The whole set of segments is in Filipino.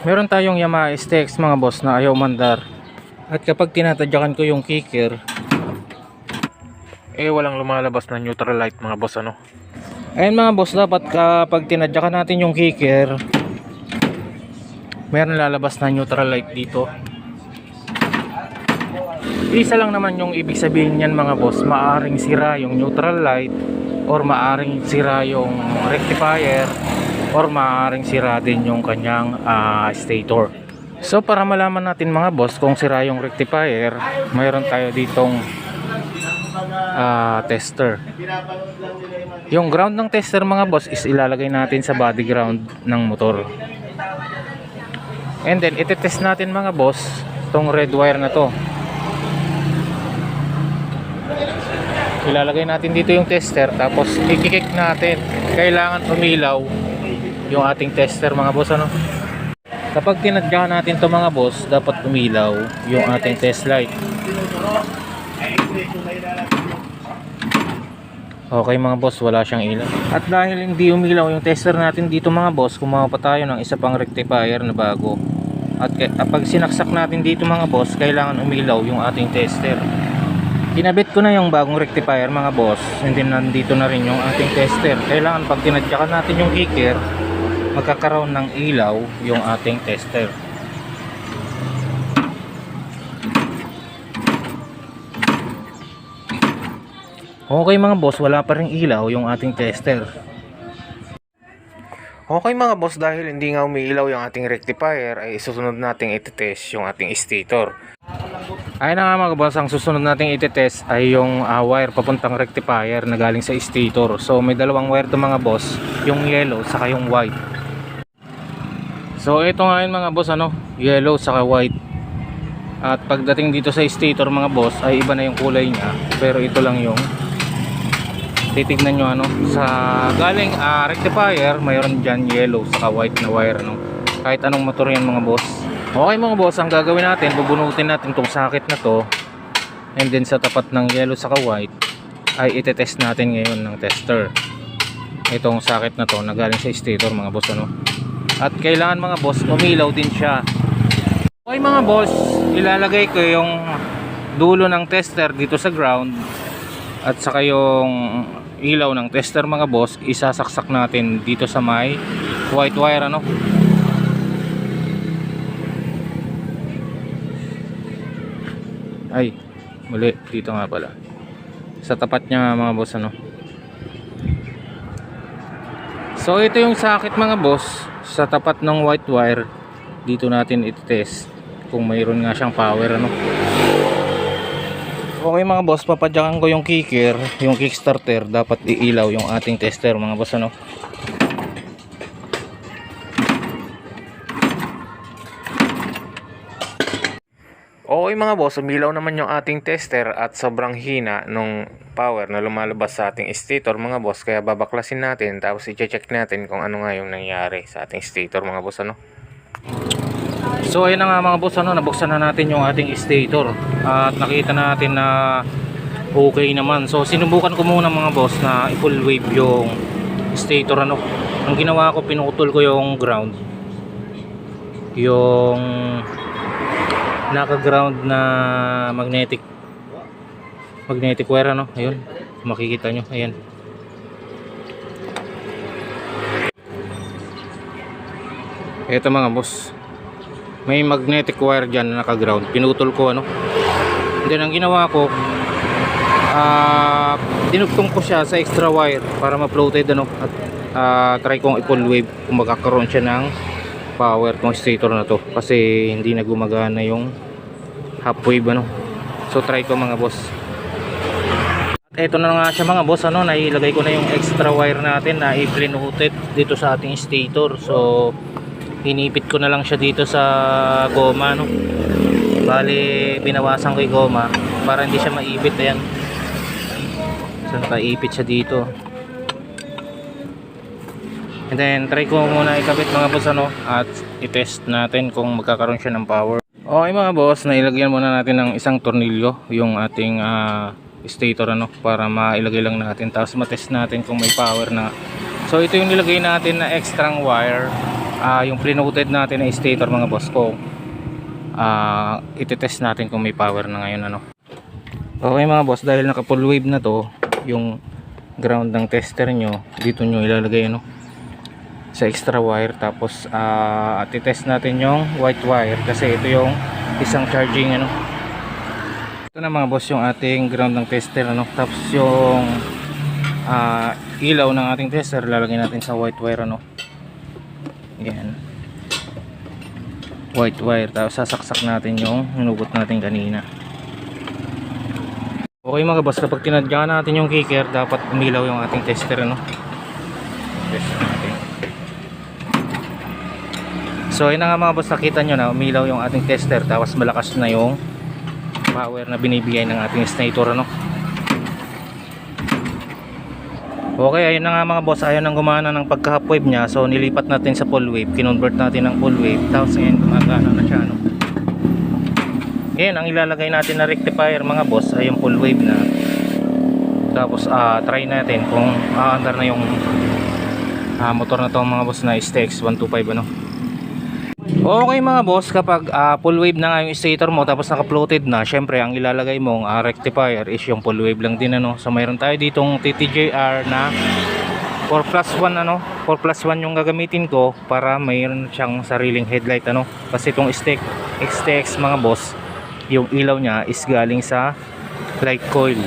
meron tayong Yamaha STX mga boss na ayaw mandar. At kapag tinatadyakan ko yung kicker, eh walang lumalabas na neutral light mga boss ano. Ayun mga boss, dapat kapag tinadyakan natin yung kicker, meron lalabas na neutral light dito. Isa lang naman yung ibig sabihin niyan mga boss, maaring sira yung neutral light or maaring sira yung rectifier or maaring sira din yung kanyang ah, stator. So para malaman natin mga boss kung sira yung rectifier, mayroon tayo ditong ah, tester. Yung ground ng tester mga boss is ilalagay natin sa body ground ng motor. And then itetest natin mga boss tong red wire na to. Ilalagay natin dito yung tester tapos ikikik natin. Kailangan umilaw yung ating tester mga boss ano. Kapag tinadyakan natin to mga boss, dapat umilaw yung ating test light. Okay mga boss, wala siyang ilaw. At dahil hindi umilaw yung tester natin dito mga boss, kumuha pa tayo ng isa pang rectifier na bago. At kapag sinaksak natin dito mga boss, kailangan umilaw yung ating tester. Kinabit ko na yung bagong rectifier mga boss, and then nandito na rin yung ating tester. Kailangan pag tinadyakan natin yung kicker, magkakaroon ng ilaw yung ating tester. Okay mga boss, wala pa rin ilaw yung ating tester. Okay mga boss, dahil hindi nga umiilaw yung ating rectifier, ay susunod nating itetest yung ating stator. Ayun na nga mga boss, ang susunod nating itetest ay yung ah, wire papuntang rectifier na galing sa stator. So may dalawang wire to mga boss, yung yellow saka yung white. So ito nga yun mga boss ano, yellow saka white. At pagdating dito sa stator mga boss ay iba na yung kulay niya, pero ito lang yung titignan nyo ano sa galing ah, rectifier mayroon dyan yellow saka white na wire ano. Kahit anong motor yan mga boss. Okay mga boss ang gagawin natin bubunutin natin tong socket na to. And then sa tapat ng yellow saka white ay itetest natin ngayon ng tester. Itong socket na to na galing sa stator mga boss ano at kailangan mga boss umilaw din siya. Okay mga boss ilalagay ko yung dulo ng tester dito sa ground at saka yung ilaw ng tester mga boss isasaksak natin dito sa may white wire ano? Ay muli dito nga pala. Sa tapat niya mga boss ano? So ito yung sakit mga boss sa tapat ng white wire dito natin ititest kung mayroon nga siyang power ano Okay mga boss, papadyakan ko yung kicker, yung kickstarter, dapat iilaw yung ating tester mga boss ano. Okay mga boss, umilaw naman yung ating tester at sobrang hina nung power na lumalabas sa ating stator mga boss. Kaya babaklasin natin tapos i-check natin kung ano nga yung nangyari sa ating stator mga boss ano. So ayun na nga mga boss ano, nabuksan na natin yung ating stator at nakita natin na okay naman. So sinubukan ko muna mga boss na i-full wave yung stator ano. Ang ginawa ko pinutol ko yung ground. Yung naka-ground na magnetic magnetic wire ano. Ayun, makikita nyo. Ayan. Ito mga boss may magnetic wire dyan na naka-ground pinutol ko ano then ang ginawa ko ah dinugtong ko siya sa extra wire para ma-floated ano at ah, try kong i-full wave kung magkakaroon siya ng power tong stator na to kasi hindi na gumagana yung half wave ano. So try ko mga boss. At eto na nga siya mga boss ano nailagay ko na yung extra wire natin na i-flinuted dito sa ating stator. So inipit ko na lang siya dito sa goma no bali binawasan ko yung goma para hindi siya maipit. Ayan. So nakaipit siya dito and then try ko muna ikabit mga boss ano at i-test natin kung magkakaroon siya ng power. Okay mga boss nailagyan muna natin ng isang tornilyo yung ating ah, stator ano para mailagay lang natin. Tapos matest natin kung may power na. So ito yung nilagay natin na extra wire. Ah, yung plinooted natin na stator mga boss ko. Ah itetest natin kung may power na ngayon ano. Okay mga boss dahil naka full wave na to yung ground ng tester nyo dito nyo ilalagay ano sa extra wire. Tapos ah test natin yung white wire kasi ito yung isang charging ano. Ito na mga boss yung ating ground ng tester ano. Tapos yung ah, ilaw ng ating tester lalagay natin sa white wire ano. Yan white wire. Tapos sasaksak natin yung hinugot natin kanina. Okay mga boss kapag tinadya natin yung kicker dapat umilaw yung ating tester ano. Test natin so yun na nga mga boss nakita nyo na umilaw yung ating tester tapos malakas na yung power na binibigay ng ating stator ano Okay, ayun na nga mga boss, ayaw nang gumana ng pagka half wave niya. So nilipat natin sa full wave, kinonvert natin ng full wave. Tapos ngayon gumagana na siya no. Ngayon, ang ilalagay natin na rectifier mga boss ay yung full wave na. Tapos ah try natin kung aandar na yung ah, motor na to mga boss na STX 125 ano. Okay mga boss, kapag ah, full wave na nga yung stator mo tapos naka-floated na, syempre ang ilalagay mong ah, rectifier is yung full wave lang din ano. So mayroon tayo ditong TTJR na 4 plus 1 ano, 4 plus 1 yung gagamitin ko para mayroon siyang sariling headlight ano. Kasi itong STX, XTX mga boss, yung ilaw niya is galing sa light coil,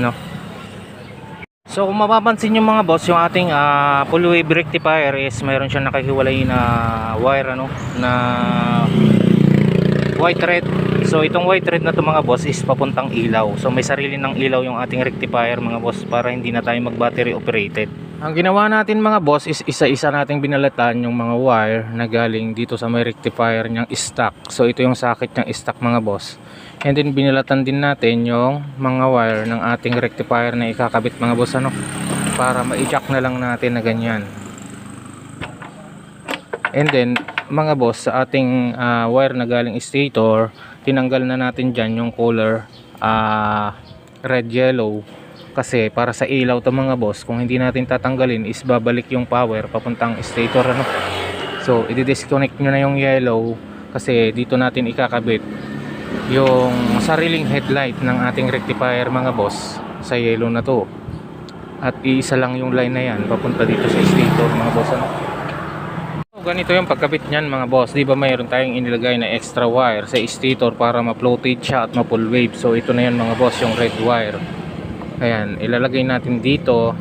no. So kung mapapansin nyo mga boss, yung ating ah, full wave rectifier is mayroon siyang nakahiwalay na wire ano, na white red. So itong white red na to mga boss is papuntang ilaw. So may sarili ng ilaw yung ating rectifier mga boss para hindi na tayo mag battery operated. Ang ginawa natin mga boss is isa-isa nating binalatan yung mga wire na galing dito sa may rectifier niyang stock. So ito yung socket niyang stock mga boss. And then binalatan din natin yung mga wire ng ating rectifier na ikakabit mga boss ano para ma-jack na lang natin na ganyan. And then mga boss sa ating ah, wire na galing stator, tinanggal na natin diyan yung color ah, red yellow kasi para sa ilaw to mga boss kung hindi natin tatanggalin is babalik yung power papuntang stator ano. So i-disconnect nyo na yung yellow kasi dito natin ikakabit yung sariling headlight ng ating rectifier mga boss sa yellow na to. At iisa lang yung line na yan papunta dito sa stator mga boss ano? So, ganito yung pagkabit niyan mga boss. Di ba mayroon tayong inilagay na extra wire sa stator para ma-floated siya at ma-full wave? So ito na yan mga boss yung red wire ayan ilalagay natin dito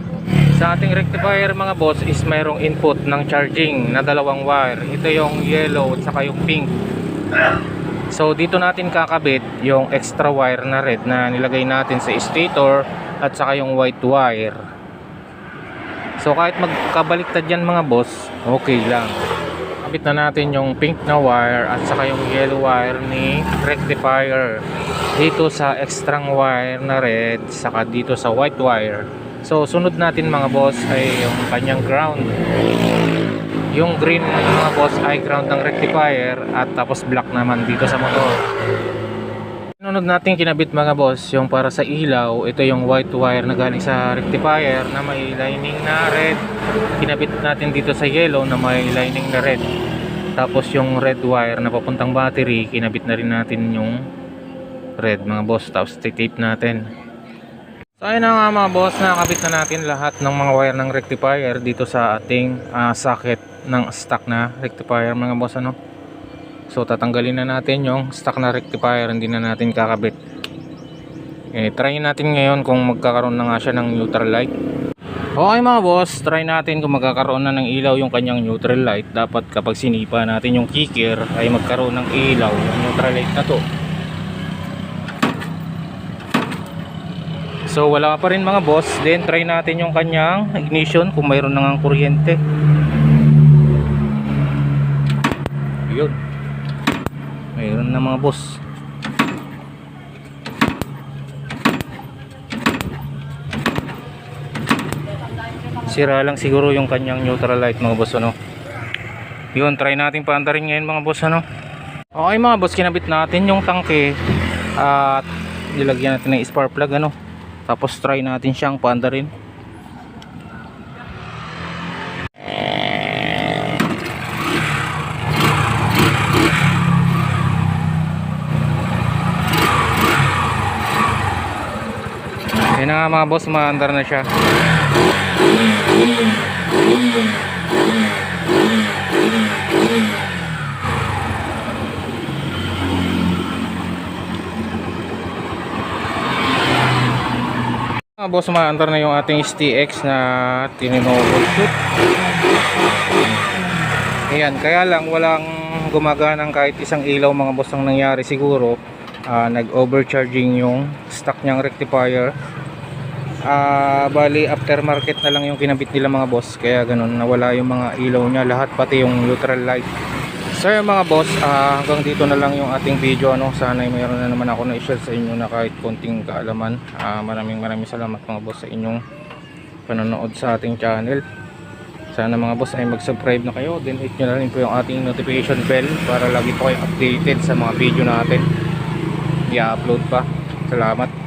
sa ating rectifier mga boss is mayroong input ng charging na dalawang wire ito yung yellow at saka yung pink So dito natin kakabit yung extra wire na red na nilagay natin sa stator at saka yung white wire. So kahit magkabaliktad yan mga boss, okay lang. Kabit na natin yung pink na wire at saka yung yellow wire ni rectifier. Dito sa extra wire na red saka dito sa white wire. So sunod natin mga boss ay yung kanyang ground. Yung green mga boss ay ground ng rectifier at tapos black naman dito sa motor Sunod natin kinabit mga boss yung para sa ilaw. Ito yung white wire na galing sa rectifier na may lining na red. Kinabit natin dito sa yellow na may lining na red. Tapos yung red wire na papuntang battery kinabit na rin natin yung red mga boss. Tapos tape natin. So ayun na nga mga boss, nakakabit na natin lahat ng mga wire ng rectifier dito sa ating ah, socket ng stock na rectifier mga boss ano. So tatanggalin na natin yung stock na rectifier, hindi na natin kakabit. Eh, try natin ngayon kung magkakaroon na nga siya ng neutral light. Okay mga boss, try natin kung magkakaroon na ng ilaw yung kanyang neutral light. Dapat kapag sinipa natin yung kicker ay magkaroon ng ilaw yung neutral light na to. So wala pa rin mga boss. Then try natin yung kanyang ignition kung mayroon nang kuryente. Yun. Mayroon na mga boss. Sira lang siguro yung kanyang neutral light mga boss ano. Yun, try natin paandarin ngayon mga boss ano. Okay mga boss, kinabit natin yung tangke at nilagyan natin ng spark plug ano. Tapos try natin siyang paandarin. Na nga mga boss, maandar na siya. Mga boss, maandar na yung ating STX na tininobol shoot. Ayan, kaya lang walang gumagana kahit isang ilaw mga boss ang nangyari siguro. ah, nag-overcharging yung stock niyang rectifier. Ah, bali aftermarket na lang yung kinabit nila mga boss. Kaya ganun nawala yung mga ilaw niya lahat pati yung neutral light. So yung mga boss ah, hanggang dito na lang yung ating video ano. Sana ay mayroon na naman ako na i-share sa inyo na kahit konting kaalaman. Ah, maraming maraming salamat mga boss sa inyong panonood sa ating channel. Sana mga boss ay mag-subscribe na kayo. Then hit nyo na rin po yung ating notification bell para lagi po kayo updated sa mga video natin. I-upload pa. Salamat